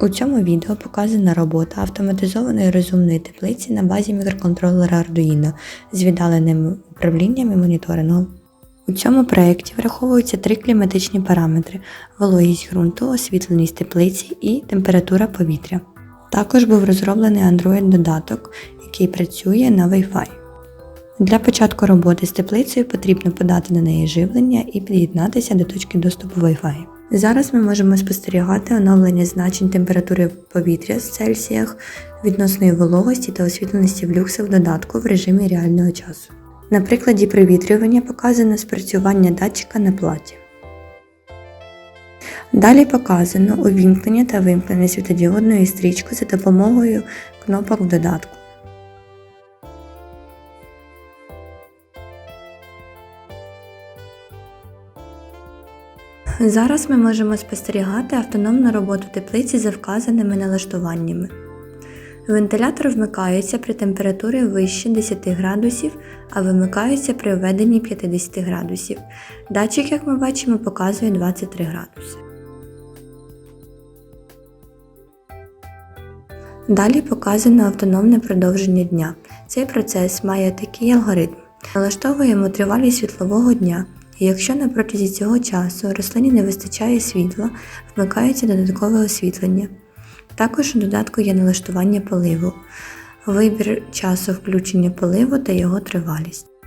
У цьому відео показана робота автоматизованої розумної теплиці на базі мікроконтролера Arduino з віддаленим управлінням і моніторингом. У цьому проєкті враховуються три кліматичні параметри: вологість ґрунту, освітленість теплиці і температура повітря. Також був розроблений Android-додаток, який працює на Wi-Fi. Для початку роботи з теплицею потрібно подати на неї живлення і під'єднатися до точки доступу Wi-Fi. Зараз ми можемо спостерігати оновлення значень температури повітря в Цельсіях, відносної вологості та освітленості в люксах додатку в режимі реального часу. На прикладі провітрювання показано спрацювання датчика на платі. Далі показано увімкнення та вимкнення світодіодної стрічки за допомогою кнопок в додатку. Зараз ми можемо спостерігати автономну роботу теплиці за вказаними налаштуваннями. Вентилятор вмикається при температурі вище 10 градусів, а вимикається при введенні 50 градусів. Датчик, як ми бачимо, показує 23 градуси. Далі показано автономне продовження дня. Цей процес має такий алгоритм. Налаштовуємо тривалість світлового дня, якщо на протязі цього часу рослині не вистачає світла, вмикається додаткове освітлення. Також у додатку є налаштування поливу, вибір часу включення поливу та його тривалість.